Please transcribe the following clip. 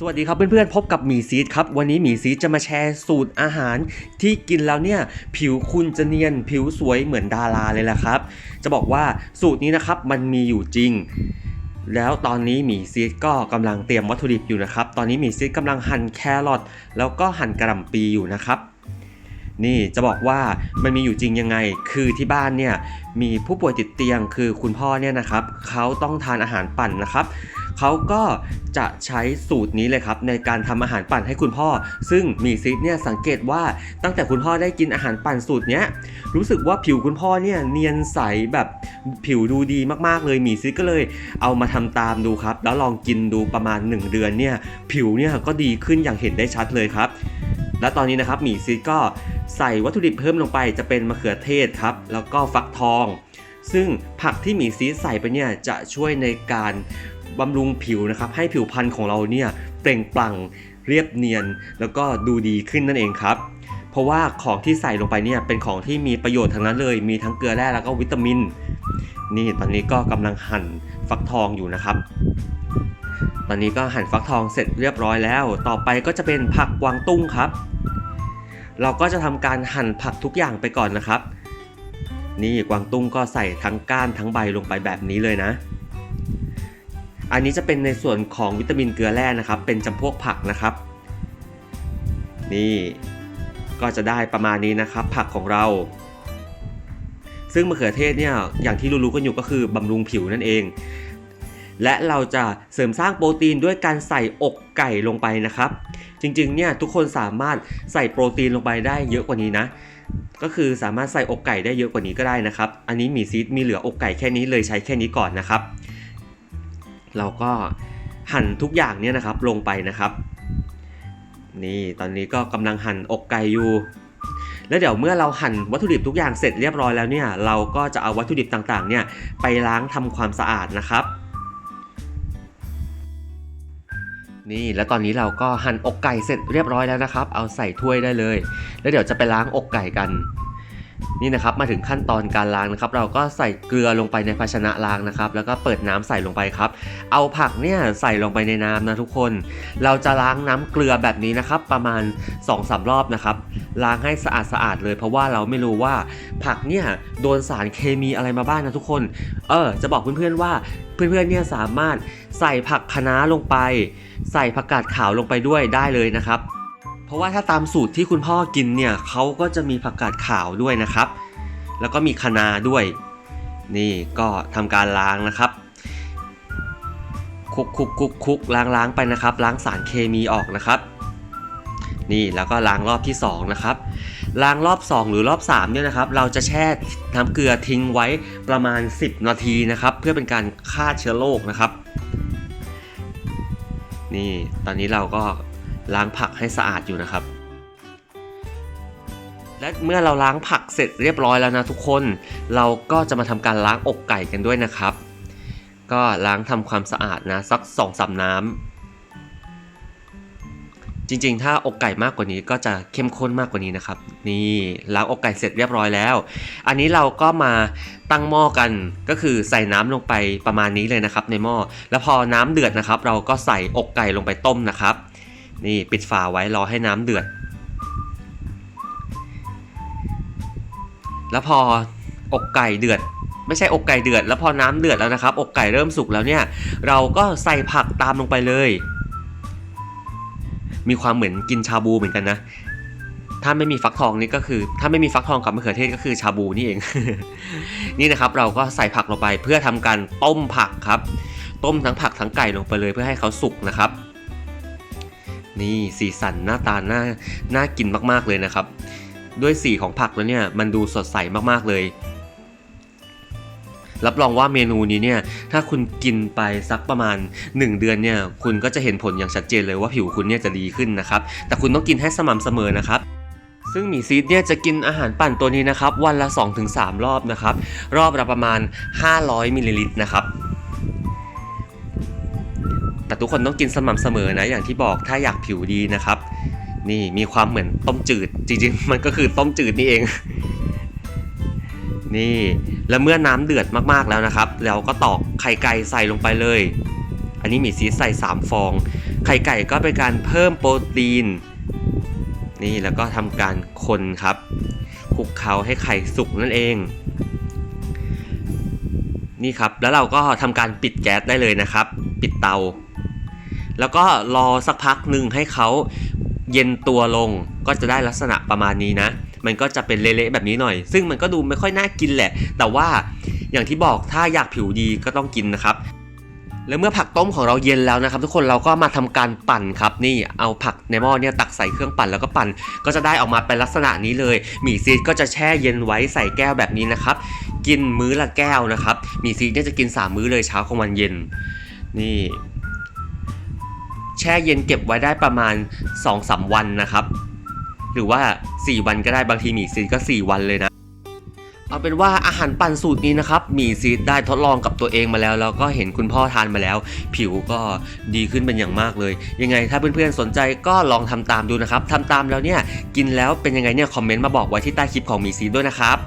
สวัสดีครับเพื่อนๆพบกับหมีซีดครับวันนี้หมีซีดจะมาแชร์สูตรอาหารที่กินแล้วเนี่ยผิวคุณจะเนียนผิวสวยเหมือนดาราเลยแหละครับ จะบอกว่าสูตรนี้นะครับมันมีอยู่จริง แล้วตอนนี้หมีซีดก็กำลังเตรียมวัตถุดิบอยู่นะครับ ตอนนี้หมีซีดกำลังหั่นแครอทแล้วก็หั่นกระหล่ำปีอยู่นะครับนี่จะบอกว่ามันมีอยู่จริงยังไง คือที่บ้านเนี่ยมีผู้ป่วยติดเตียงคือคุณพ่อเนี่ยนะครับเขาต้องทานอาหารปั่นนะครับ เขาก็จะใช้สูตรนี้เลยครับในการทำอาหารปั่นให้คุณพ่อ ซึ่งมีซิดเนี่ยสังเกตว่าตั้งแต่คุณพ่อได้กินอาหารปั่นสูตรเนี้ยรู้สึกว่าผิวคุณพ่อเนี่ยเนียนใสแบบผิวดูดีมากๆเลยมีซิดก็เลยเอามาทำตามดูครับ แล้วลองกินดูประมาณ 1 เดือนเนี่ยผิวเนี่ยก็ดีขึ้นอย่างเห็นได้ชัดเลยครับและตอนนี้นะครับหมีซิดก็ใส่วัตถุดิบเพิ่มลงไปจะเป็นมะเขือเทศครับ แล้วก็ฟักทอง ซึ่งผักที่หมีซีดใส่ไปเนี่ยจะช่วยในการ บำรุงผิวนะครับ ให้ผิวพรรณของเราเนี่ยเปล่งปลั่งเรียบเนียน แล้วก็ดูดีขึ้นนั่นเองครับ เพราะว่าของที่ใส่ลงไปเนี่ยเป็นของที่มีประโยชน์ทั้งนั้นเลย มีทั้งเกลือแร่แล้วก็วิตามิน นี่ตอนนี้ก็กำลังหั่นฟักทองอยู่นะครับ ตอนนี้ก็หั่นฟักทองเสร็จเรียบร้อยแล้ว ต่อไปก็จะเป็นผักกวางตุ้งครับ เราก็จะทำการหั่นผักทุกอย่างไปก่อนนะครับ นี่กวางตุ้งก็ใส่ทั้งก้านทั้งใบลงไปแบบนี้เลยนะ อันนี้จะเป็นในส่วนของวิตามินเกลือแร่นะครับ เป็นจำพวกผักนะครับ นี่ก็จะได้ประมาณนี้นะครับ ผักของเรา ซึ่งมะเขือเทศเนี่ยอย่างที่รู้ๆกันอยู่ก็คือบำรุงผิวนั่นเอง และเราจะเสริมสร้างโปรตีนด้วยการใส่อกไก่ลงไปนะครับ จริงๆเนี่ยทุกคนสามารถใส่โปรตีนลงไปได้เยอะกว่านี้นะก็คือสามารถใส่อกไก่ได้เยอะกว่านี้ก็ได้นะครับ อันนี้มีซีดมีเหลืออกไก่แค่นี้เลยใช้แค่นี้ก่อนนะครับ เราก็หั่นทุกอย่างเนี่ยนะครับลงไปนะครับ นี่ตอนนี้ก็กำลังหั่นอกไก่อยู่ แล้วเดี๋ยวเมื่อเราหั่นวัตถุดิบทุกอย่างเสร็จเรียบร้อยแล้วเนี่ยเราก็จะเอาวัตถุดิบต่างๆเนี่ยไปล้างทำความสะอาดนะครับนี่แล้วตอนนี้เราก็หั่นอกไก่เสร็จเรียบร้อยแล้วนะครับ เอาใส่ถ้วยได้เลย แล้วเดี๋ยวจะไปล้างอกไก่กัน นี่นะครับมาถึงขั้นตอนการล้างนะครับ เราก็ใส่เกลือลงไปในภาชนะล้างนะครับ แล้วก็เปิดน้ำใส่ลงไปครับ เอาผักเนี่ยใส่ลงไปในน้ำนะทุกคน เราจะล้างน้ำเกลือแบบนี้นะครับ ประมาณ2อสรอบนะครับ ล้างให้สะอาดสะอาดเลย เพราะว่าเราไม่รู้ว่าผักเนี่ยโดนสารเคมีอะไรมาบ้างนะทุกคน เออจะบอกเพื่อนๆว่าเพื่อนๆเนี่ยสามารถใส่ผักคะน้าลงไป ใส่ผักกาดขาวลงไปด้วยได้เลยนะครับ เพราะว่าถ้าตามสูตรที่คุณพ่อกินเนี่ยเขาก็จะมีผักกาดขาวด้วยนะครับ แล้วก็มีคะนาด้วย นี่ก็ทำการล้างนะครับ คุกคุกคุกคุกล้างล้างไปนะครับ ล้างสารเคมีออกนะครับ นี่แล้วก็ล้างรอบที่สองนะครับล้างรอบ 2 หรือรอบ3เนี่ยนะครับ เราจะแช่น้ำเกลือทิ้งไว้ประมาณ 10 นาทีนะครับ เพื่อเป็นการฆ่าเชื้อโรคนะครับ นี่ตอนนี้เราก็ ล้างผักให้สะอาดอยู่นะครับ และเมื่อเราล้างผักเสร็จเรียบร้อยแล้วนะทุกคน เราก็จะมาทำการล้างอกไก่กันด้วยนะครับ ก็ล้างทำความสะอาดนะสัก2อสาน้ำจริงๆ ถ้าอกไก่มากกว่านี้ก็จะเข้มข้นมากกว่านี้นะครับ นี่ล้างอกไก่เสร็จเรียบร้อยแล้ว อันนี้เราก็มาตั้งหม้อกันก็คือใส่น้ำลงไปประมาณนี้เลยนะครับ ในหม้อแล้วพอน้ำเดือดนะครับ เราก็ใส่อกไก่ลงไปต้มนะครับ นี่ปิดฝาไว้รอให้น้ำเดือด แล้วพออกไก่เดือด ไม่ใช่อกไก่เดือด แล้วพอน้ำเดือดแล้วนะครับ อกไก่เริ่มสุกแล้วเนี่ย เราก็ใส่ผักตามลงไปเลย มีความเหมือนกินชาบูเหมือนกันนะ ถ้าไม่มีฟักทองนี่ก็คือ ถ้าไม่มีฟักทองกับมะเขือเทศก็คือชาบูนี่เอง นี่นะครับเราก็ใส่ผักลงไปเพื่อทำการต้มผักครับ ต้มทั้งผักทั้งไก่ลงไปเลยเพื่อให้เขาสุกนะครับ นี่สีสันหน้าตาหน่าน่ากินมากๆเลยนะครับ ด้วยสีของผักแล้วเนี่ยมันดูสดใสมากๆเลยรับรองว่าเมนูนี้เนี่ยถ้าคุณกินไปสักประมาณ 1 เดือนเนี่ยคุณก็จะเห็นผลอย่างชัดเจนเลยว่าผิวคุณเนี่ยจะดีขึ้นนะครับ แต่คุณต้องกินให้สม่ำเสมอนะครับ ซึ่งหมีซีดเนี่ยจะกินอาหารปั่นตัวนี้นะครับ วันละ 2-3 รอบนะครับ รอบละประมาณ 500มิลลิลิตรนะครับ แต่ทุกคนต้องกินสม่ำเสมอนะอย่างที่บอกถ้าอยากผิวดีนะครับ นี่มีความเหมือนต้มจืด จริงๆ มันก็คือต้มจืดนี่เอง นี่แล้วเมื่อน้ำเดือดมากๆแล้วนะครับเราก็ตอกไข่ไก่ใส่ลงไปเลย อันนี้มีซีสใส่ 3 ฟอง ไข่ไก่ก็เป็นการเพิ่มโปรตีน นี่แล้วก็ทำการคนครับคลุกเคล้าให้ไข่สุกนั่นเองนี่ครับแล้วเราก็ทำการปิดแก๊สได้เลยนะครับ ปิดเตา แล้วก็รอสักพักหนึ่งให้เขาเย็นตัวลงก็จะได้ลักษณะประมาณนี้นะ มันก็จะเป็นเละๆแบบนี้หน่อย ซึ่งมันก็ดูไม่ค่อยน่ากินแหละ แต่ว่าอย่างที่บอกถ้าอยากผิวดีก็ต้องกินนะครับแล้วเมื่อผักต้มของเราเย็นแล้วนะครับ ทุกคนเราก็มาทำการปั่นครับนี่เอาผักในหม้อเนี่ยตักใส่เครื่องปั่นแล้วก็ปั่น ก็จะได้ออกมาเป็นลักษณะนี้เลยหมี่ซีดก็จะแช่เย็นไว้ใส่แก้วแบบนี้นะครับ กินมื้อละแก้วนะครับหมี่ซีดเนี่ยจะกิน 3 มื้อเลยเช้ากลางวันเย็น นี่ ช่เย็นเก็บไว้ได้ประมาณ 2-3 วันนะครับ หรือว่า 4 วันก็ได้บางทีหมี่ซีดก็ 4 วันเลยนะ เอาเป็นว่าอาหารปั่นสูตรนี้นะครับหมีซีดได้ทดลองกับตัวเองมาแล้ว แล้วก็เห็นคุณพ่อทานมาแล้ว ผิวก็ดีขึ้นเป็นอย่างมากเลย ยังไงถ้าเพื่อนๆสนใจก็ลองทำตามดูนะครับทำตามแล้วเนี่ยกินแล้วเป็นยังไงเนี่ยคอมเมนต์มาบอกไว้ที่ใต้คลิปของหมีซีดด้วยนะครับ